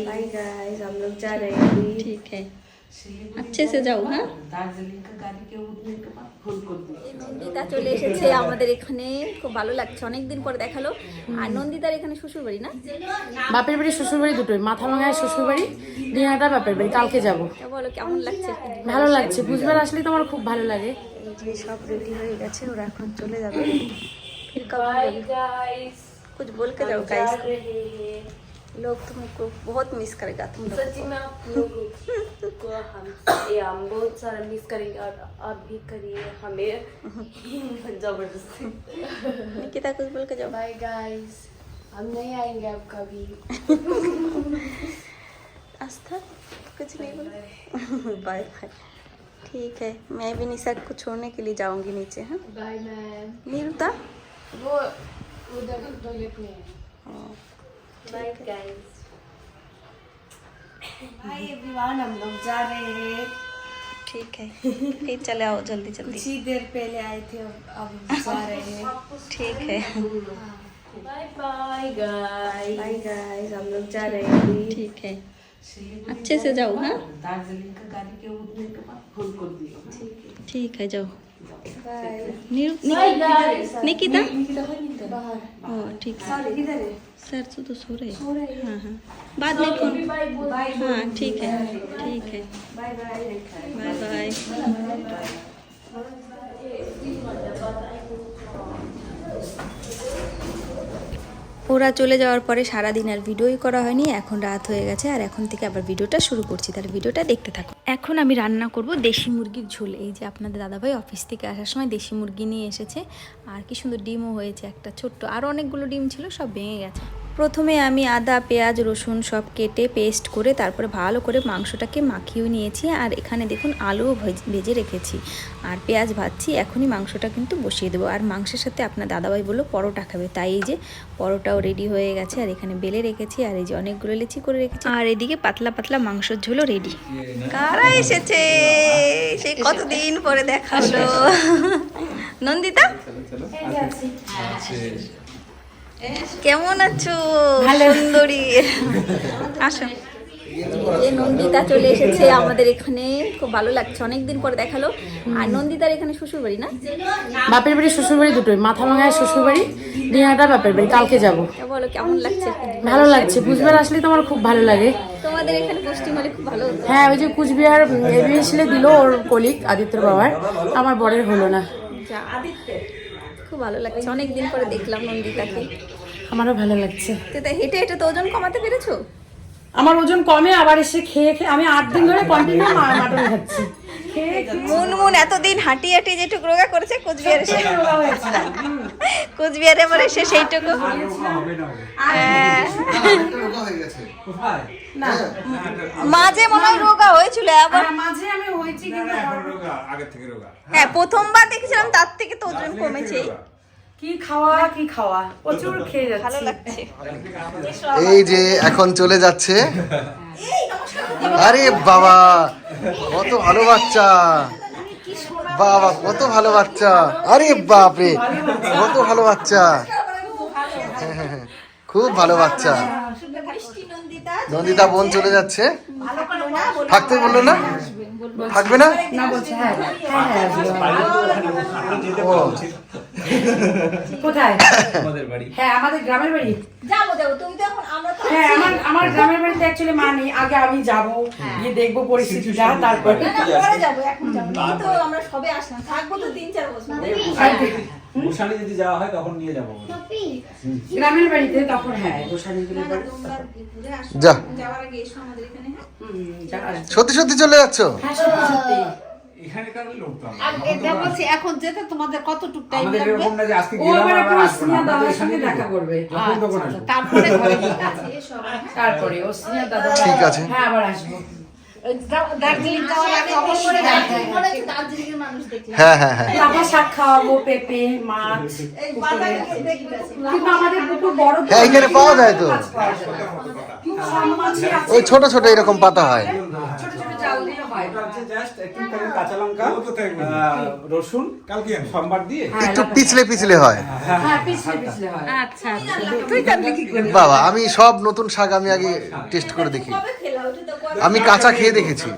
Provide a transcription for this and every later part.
Bye guys हम लोग जा रहे हैं अभी ठीक है अच्छे से जाओ হ্যাঁ দার্জিলিং का गाड़ी के उठने के बाद फोन कर दिया নন্দিতা চলে এসেছে আমাদের এখানে খুব ভালো লাগছে অনেকদিন পরে দেখালো আর নন্দিতার এখানে শ্বশুর বাড়ি না বাপের বাড়ি শ্বশুর বাড়ি দুটোই মাথা ভাঙায় শ্বশুর বাড়ি দিনাটা বাপের বাড়ি কালকে যাব তা বলো কেমন লাগছে ভালো লাগছে বুঝবার আসলে তো আমার খুব ভালো লাগে এই যে সব রেডি হয়ে গেছে ওরা এখন চলে যাবে फिर कब गाइस कुछ बोल के जाओ गाइस लोग तुमको बहुत मिस करेगा तुम लोग सच्ची में आप लोगों को हम ये हम बहुत सारा मिस करेंगे और आप भी करिए हमें ज़बरदस्ती। निकिता कुछ बोल के जाओ। बाय गाइस हम नहीं आएँगे अब कभी। आस्था कुछ नहीं बोल? बाय बाय ठीक है मैं भी निशा को छोड़ने के लिए जाऊँगी नीचे हाँ? बाय मैम नीरुता? वो उधर टॉयलेट में है। बाय गाइस भाई एवरीवन हम लोग जा रहे हैं। ठीक है। फिर चले आओ जल्दी जल्दी। कुछ ही देर पहले आए थे अब अब जा रहे हैं। ठीक है। Bye bye guys bye guys हम लोग जा रहे हैं। ठीक है। अच्छे से जाओ हाँ? दार्जिलिंग का गाड़ी के उठने के बाद फ़ोन कर दिया। ठीक है जाओ। बाय नीरु- बाय निक- गाइस निकिता? बाहर ओ ठीक है। सारे तो तो सो रहे सो रहे हैं। हाँ हाँ। बाद में फ़ोन हाँ। ठीक है ठीक है। Bye bye. Bye bye. ওরা চলে যাওয়ার পরে সারাদিন আর ভিডিওই করা হয়নি, এখন রাত হয়ে গেছে আর এখন থেকে আবার ভিডিওটা শুরু করছি, তাহলে ভিডিওটা দেখতে থাকো। এখন আমি রান্না করব দেশি মুরগির ঝোল, এই যে আপনাদের দাদাভাই অফিস থেকে আসার সময় দেশি মুরগি নিয়ে এসেছে, আর কি সুন্দর ডিমও হয়েছে একটা ছোট্ট, আর অনেকগুলো ডিম ছিল, সব ভেঙে গেছে। প্রথমে আমি আদা পেঁয়াজ রসুন সব কেটে পেস্ট করে তারপরে ভালো করে মাংসটাকে মাখিয়ে নিয়েছি আর এখানে দেখুন আলুও ভেজ- ভেজে রেখেছি। আর পেঁয়াজ ভাজছি এখনই মাংসটা কিন্তু বসিয়ে দেবো। আর মাংসের সাথে আপনার দাদাভাই বলল পরোটা খাবে তাই এই যে পরোটাও রেডি হয়ে গেছে আর এখানে বেলে রেখেছি আর এই যে অনেকগুলো লেচি করে রেখেছি। আর এদিকে পাতলা পাতলা মাংসের ঝোলও রেডি কারা এসেছে? সেই কতদিন পরে দেখা হলো নন্দিতা? কেমন আছো? সুন্দরী। আসো। এই নন্দিতা চলে এসেছে আমাদের এখানে। খুব ভালো লাগছে। অনেকদিন পরে দেখাল। আর নন্দিতার এখানে শ্বশুর বাড়ি না? বাপের বাড়ি শ্বশুর বাড়ি দুটোই। মাথা ভাঙায় শ্বশুর বাড়ি দিনাটা বাপের বাড়ি। কালকে যাব। বলো কেমন লাগছে? ভালো লাগছে। বুঝবার আসলে তো আমার খুব ভালো লাগে। তোমাদের এখানে গোষ্ঠী হলে খুব ভালো হ্যাঁ ওই যে কুচবিহার এভিয়েশনে দিল ওর কলিক আদিত্য বাবার। আমার বরের হলো না। যা খুব ভালো লাগছে। অনেকদিন পরে দেখলাম নন্দিতাকে। আমারও ভালো লাগছে। হেঁটে হেঁটে তো ওজন কমাতে পেরেছ? আমার ওজন কমে আবার এসে খেয়ে খেয়ে আমি আট দিন ধরে কন্টিনিউ মাটন খাচ্ছি। খেয়ে মুনমুন এতদিন হাঁটি হাঁটি যেটুকু রোগা করেছে কোচবিহারে এসে কোচবিহারে আবার এসে সেইটুকু। হ্যাঁ। মাঝে মনে হয় রোগা হয়েছিল আবার মাঝে আমি হয়েছি কিন্তু রোগা আগের থেকে রোগা। হ্যাঁ প্রথমবার দেখেছিলাম তার থেকে তো ওজন কমেছে কি খাওয়া কি খাওয়া? প্রচুর খেয়ে যাচ্ছি। এই যে এখন চলে যাচ্ছে। আরে বাবা কত ভালো বাচ্চা। বাবা কত ভালো বাচ্চা। আরে বাপ রে কত ভালো বাচ্চা। হ্যাঁ, হ্যাঁ, হ্যাঁ। খুব ভালো বাচ্চা। নন্দিতা বোন চলে যাচ্ছে। থাকতে বলল না? থাকবে না? না হ্যাঁ হ্যাঁ হ্যাঁ কোথায়? আমাদের বাড়ি। হ্যাঁ আমাদের গ্রামের বাড়ি। যাব যাব তুমি তো এখন আমরা তো হ্যাঁ আমার আমার গ্রামের বাড়িতে অ্যাকচুয়ালি মা নেই। আগে আমি যাব গিয়ে দেখব পরিস্থিতিটা তারপরে পরে যাব এখন যাব। তো আমরা সবে আসলাম। থাকব তো তিন চার বছর। গোসানি যদি যাওয়া হয় তখন নিয়ে যাব। গ্রামের বাড়িতে তখন হ্যাঁ। গোসানি গুলো যা। যাওয়ার আগে এসো আমাদের এখানে হ্যাঁ? সত্যি সত্যি চলে যাচ্ছ? হ্যাঁ সত্যি সত্যি। এখানকার লোক তো আর বলছি এখন যেতে তোমাদের কতটুকু টাইম আমাদের এরকম না যে আজকে গেলাম এবার আবার এখন আসব না সিনিয়র আমরা তো দাদার সঙ্গে দেখা করবে। যখন তখন তারপরে ঘরে গিয়ে তারপরে ও সিনিয়র দাদা ঠিক আছে। হ্যাঁ আবার আসব। দার্জিলিং যাওয়ার আগে অবশ্যই দার্জিলিং দার্জিলিং এর মানুষ দেখলাম হ্যাঁ হ্যাঁ হ্যাঁ। তারপর শাক খাওয়াবো পেঁপে মাছ কিন্তু আমাদের পুকুর বড় হ্যাঁ, এখানে পাওয়া যায় তো। ওই ছোট ছোট এরকম পাতা হয়। ছোট হয়। হয় একটু কাঁচা লঙ্কা রসুন কালকে। সম্বার দিয়ে। একটু পিছলে পিছলে হয়। হ্যাঁ পিছলে পিছলে হয়। আচ্ছা তুই কাটলি কি করে বাবা আমি সব নতুন শাক আমি আগে টেস্ট করে দেখি। আমি কাঁচা খেয়ে দেখেছি।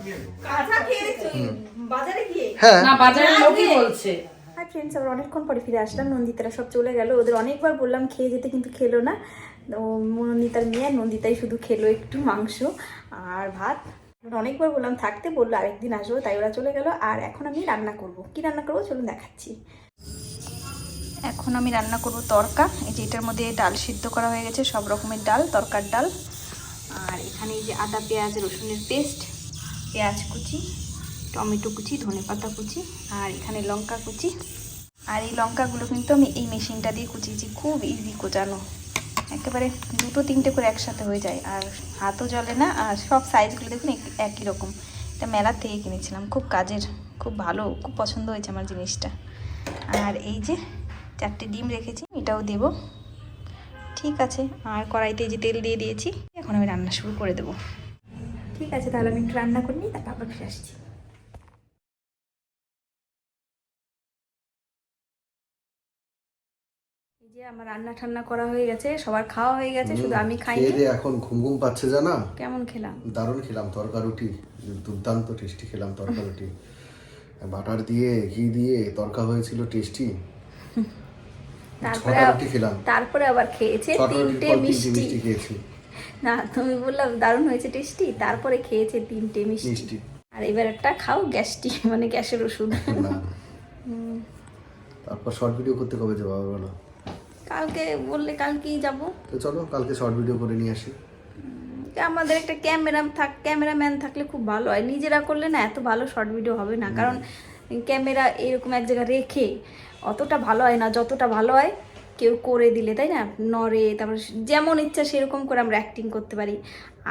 হ্যাঁ। বাজারে বলছে। হাই ফ্রেন্ডস আবার অনেকক্ষণ পরে ফিরে আসলাম। নন্দিতারা সব চলে গেল। ওদের অনেকবার বললাম খেয়ে যেতে কিন্তু খেলো না। তো নন্দিতার মেয়ে নন্দিতাই শুধু খেলো একটু মাংস আর ভাত। অনেকবার বললাম, থাকতে বলল, আরেকদিন আসব। তাই ওরা চলে গেল। আর এখন আমি রান্না করব। কি রান্না করব চলুন দেখাচ্ছি। এখন আমি রান্না করব তরকা। এই যে এটার মধ্যে ডাল সিদ্ধ করা হয়ে গেছে, সব রকমের ডাল, তরকার ডাল। আর এখানে এই যে আদা, পেঁয়াজ, রসুনের পেস্ট, পেঁয়াজ কুচি, টমেটো কুচি, ধনেপাতা কুচি, আর এখানে লঙ্কা কুচি। আর এই লঙ্কাগুলো কিন্তু আমি এই মেশিনটা দিয়ে কুচিয়েছি। খুব ইজি কোচানো। একেবারে দুটো তিনটে করে একসাথে হয়ে যায়। আর হাতও জ্বলে না, আর সব সাইজগুলো দেখুন এক- একই রকম। এটা মেলার থেকে কিনেছিলাম। খুব কাজের, খুব ভালো, খুব পছন্দ হয়েছে আমার জিনিসটা। আর এই যে চারটে ডিম রেখেছি, এটাও দেব। ঠিক আছে, আর কড়াইতে যে তেল দিয়ে দিয়েছি। এখন আমি রান্না শুরু করে দেবো। ঠিক আছে, তাহলে আমি একটু রান্না করে নিই, তারপর ফিরে আসছি। যে আমার রান্না ঠান্না করা হয়ে গেছে সবার খাওয়া হয়ে গেছে শুধু আমি খেয়ে এখন ঘুম ঘুম পাচ্ছে জানা? কেমন খেলাম? দারুণ খেলাম তরকা রুটি দুর্দান্ত টেস্টি খেলাম তরকা রুটি বাটার দিয়ে ঘি দিয়ে তরকা হয়েছিল টেস্টি। তারপরে রুটি খেলাম। তারপরে আবার খেয়েছে তিনটে মিষ্টি। খেয়েছি। না তুমি বললাম দারুণ হয়েছে টেস্টি তারপরে খেয়েছে তিনটে মিষ্টি। আর এবার একটা খাও গ্যাসটি মানে গ্যাসের ওষুধ। তারপর শর্ট ভিডিও করতে কবে যাব বলো? কালকে বললে কালকেই যাব। তো চলো কালকে শর্ট ভিডিও করে নিয়ে আসি। আমাদের একটা ক্যামেরা থাক ক্যামেরাম্যান থাকলে খুব ভালো হয়। নিজেরা করলে না এত ভালো শর্ট ভিডিও হবে না। কারণ ক্যামেরা এরকম এক জায়গায় রেখে অতটা ভালো হয় না। যতটা ভালো হয় কেউ করে দিলে তাই না? নড়ে তারপর যেমন ইচ্ছা সেরকম করে আমরা অ্যাক্টিং করতে পারি।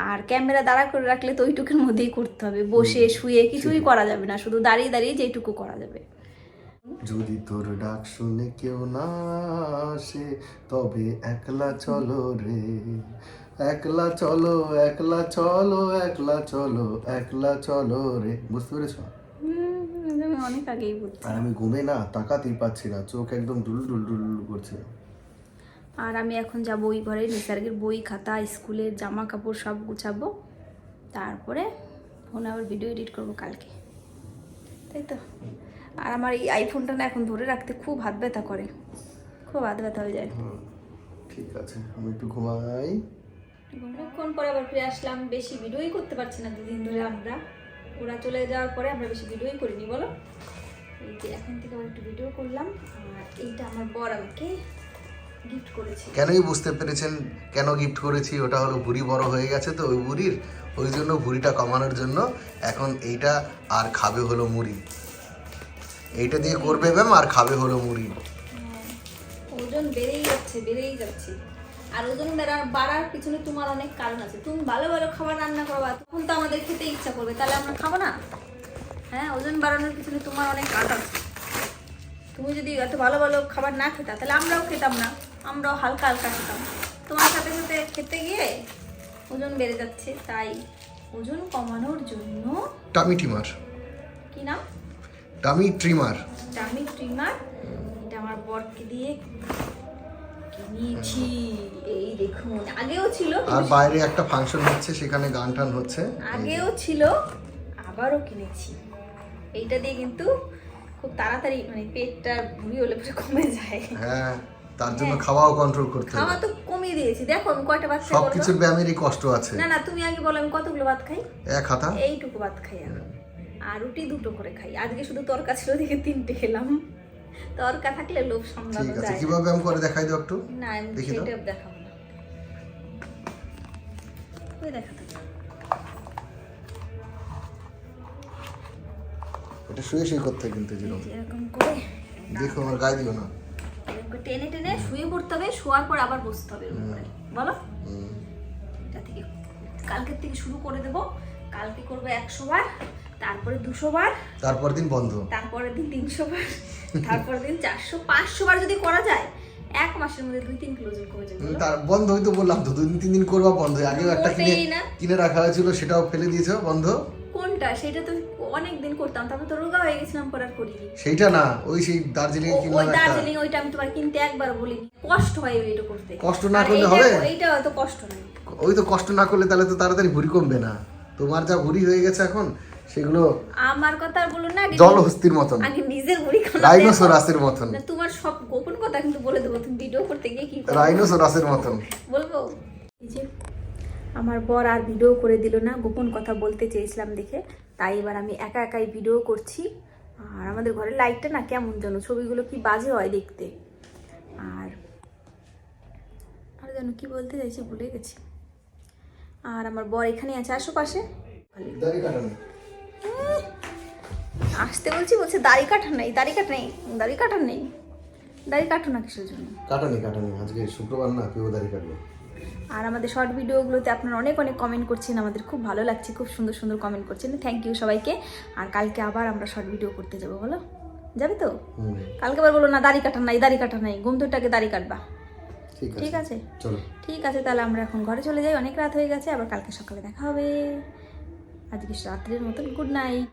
আর ক্যামেরা দাঁড়া করে রাখলে তো ওইটুকুর মধ্যেই করতে হবে। বসে শুয়ে কিছুই করা যাবে না। শুধু দাঁড়িয়ে দাঁড়িয়ে যেটুকু করা যাবে। যদি তোর ডাক শুনে কেউ না আসে তবে একলা চলো রে। একলা চলো একলা চলো একলা চলো একলা চলো রে। বুঝতে পেরেছ? আমি অনেক আগেই আর আমি ঘুমে না তাকাতেই পাচ্ছি না চোখ একদম ডুল ডুল ডুল করছে। আর আমি এখন যাব ওই ঘরে নিসার্গের বই খাতা স্কুলের জামা কাপড় সব গুছাবো। তারপরে ফোনে আবার ভিডিও এডিট করব কালকে। তাই তো? আর আমার এই আইফোনটা না এখন ধরে রাখতে খুব হাত ব্যথা করে। খুব হাত ব্যথা হয়ে যায়। ঠিক আছে আমি একটু ঘুমাই। অনেকক্ষণ পরে আবার ফিরে আসলাম? বেশি ভিডিওই করতে পারছি না দুদিন ধরে আমরা। ওরা চলে যাওয়ার পরে আমরা বেশি ভিডিওই করিনি বলো? এই যে এখন থেকে আবার একটু ভিডিও করলাম। আর এইটা আমার বর আমাকে গিফট করেছে। কেনই বুঝতে পেরেছেন কেন গিফট করেছি? ওটা হলো ভুড়ি বড় হয়ে গেছে তো ওই ভুড়ির ওই জন্য ভুড়িটা কমানোর জন্য এখন এইটা আর খাবে হলো মুড়ি। এইটা দিয়ে করবে ম্যাম আর খাবে হলো মুড়ি। ওজন বেড়েই যাচ্ছে বেড়েই যাচ্ছে। আর ওজন বেড়ার পিছনে তোমার অনেক কারণ আছে। তুমি ভালো ভালো খাবার রান্না করবা তখন তো আমাদের খেতে ইচ্ছা করবে। তাহলে আমরা খাব না? হ্যাঁ ওজন বাড়ানোর পিছনে তোমার অনেক কাজ আছে। তুমি যদি এত ভালো ভালো খাবার না খেতা তাহলে আমরাও খেতাম না। আমরাও হালকা হালকা খেতাম। তোমার সাথে সাথে খেতে গিয়ে ওজন বেড়ে যাচ্ছে তাই ওজন কমানোর জন্য টামি টিমার কি নাম? টামি ট্রিমার টামি ট্রিমার এটা আমার বরকে দিয়ে কিনেছি এই দেখুন আগেও ছিল আর বাইরে একটা ফাংশন হচ্ছে সেখানে গান টান হচ্ছে। আগেও ছিল আবারও কিনেছি। এইটা দিয়ে কিন্তু খুব তাড়াতাড়ি মানে পেটটা ভুড়ি হলে পরে কমে যায়। হ্যাঁ তার জন্য খাওয়াও কন্ট্রোল করতে খাওয়া তো কমিয়ে দিয়েছি। দেখো আমি কয়টা ভাত খাই সব বলো? কিছুর ব্যায়ামেরই কষ্ট আছে। না না তুমি আগে বলো আমি কতগুলো ভাত খাই? এক হাতা? এইটুকু ভাত খাই আমি। আর রুটি দুটো করে খাই। আজকে শুধু তরকা ছিল দেখে তিনটে খেলাম। তরকা থাকলে লোভ সামলানো ঠিক আছে যায়। কীভাবে ব্যায়াম করে দেখাই দাও একটু? না আমি। সেটা দেখাবো না। ওই দেখাতে এটা শুয়ে শুয়ে করতে কিন্তু যেরকম এরকম করে। দেখো আমার গায়ে দিও না। টেনে টেনে শুয়ে পড়তে হবে শোয়ার পর আবার বসতে হবে। বলো। এটা থেকে কালকের থেকে শুরু করে দেব। কালকে করব একশো বার। তারপরে দুশো বার। তারপর দিন বন্ধ। তারপরের দিন তিনশো বার। তারপরের দিন চারশো পাঁচশো বার যদি করা যায় এক মাসের মধ্যে দুই তিন কিলো ওজন কমে যাবে। তার বন্ধ হয়তো বললাম তো দুদিন তিন দিন করবা বন্ধ। আগেও একটা কিনে কিনে রাখা হয়েছিল সেটাও ফেলে দিয়েছ বন্ধ? কোনটা? সেটা তো অনেক দিন করতাম তারপর তো রোগা হয়ে গেছিলাম পর আর করিনি। সেইটা না ওই সেই দার্জিলিং ও- কিনলাম একটা। দার্জিলিং ওইটা আমি তোমার কিনতে একবার বলিনি কষ্ট হয় এটা করতে। কষ্ট না করলে হবে? এইটা অত কষ্ট নেই। ওই তো কষ্ট না করলে তাহলে তো তাড়াতাড়ি ভুড়ি কমবে না। তোমার যা ভুড়ি হয়ে গেছে এখন সেগুলো আমার কথা আর বলো না জলহস্তির মতন। আগে নিজের মুড়ি খাওয়া রাইনোসোরাসের মতন। তোমার সব গোপন কথা কিন্তু বলে দেবো তুমি ভিডিও করতে গিয়ে কি? রাইনোসোরাসের মতন। বলব। এই যে আমার বর আর ভিডিও করে দিল না গোপন কথা বলতে চেয়েছিলাম দেখে তাই এবার আমি একা একাই ভিডিও করছি। আর আমাদের ঘরের লাইটটা না কেমন যেন ছবিগুলো কি বাজে হয় দেখতে। আর আর যেন কি বলতে চাইছি ভুলে গেছি। আর আমার বর এখানে আছে আশেপাশে আসতে বলছি বলছে দাড়ি কাটা নেই দাড়ি কাটা নেই দাড়ি কাটা নেই। দাড়ি কাটো না কিসের জন্য? কাটানি কাটানি আজকে শুক্রবার না কেউ দাড়ি কাটবে। আর আমাদের শর্ট ভিডিওগুলোতে আপনারা অনেক অনেক কমেন্ট করছেন আমাদের খুব ভালো লাগছে খুব সুন্দর সুন্দর কমেন্ট করছেন। থ্যাংক ইউ সবাইকে। আর কালকে আবার আমরা শর্ট ভিডিও করতে যাব বলো? যাবে তো? কালকে আবার বলো না দাড়ি কাটা নাই দাড়ি কাটা নাই ঘুমতোটাকে দাড়ি কাটবা। ঠিক আছে। ঠিক আছে? চলো। ঠিক আছে তাহলে আমরা এখন ঘরে চলে যাই অনেক রাত হয়ে গেছে আবার কালকে সকালে দেখা হবে। আজকে রাত্রের মতন গুড নাইট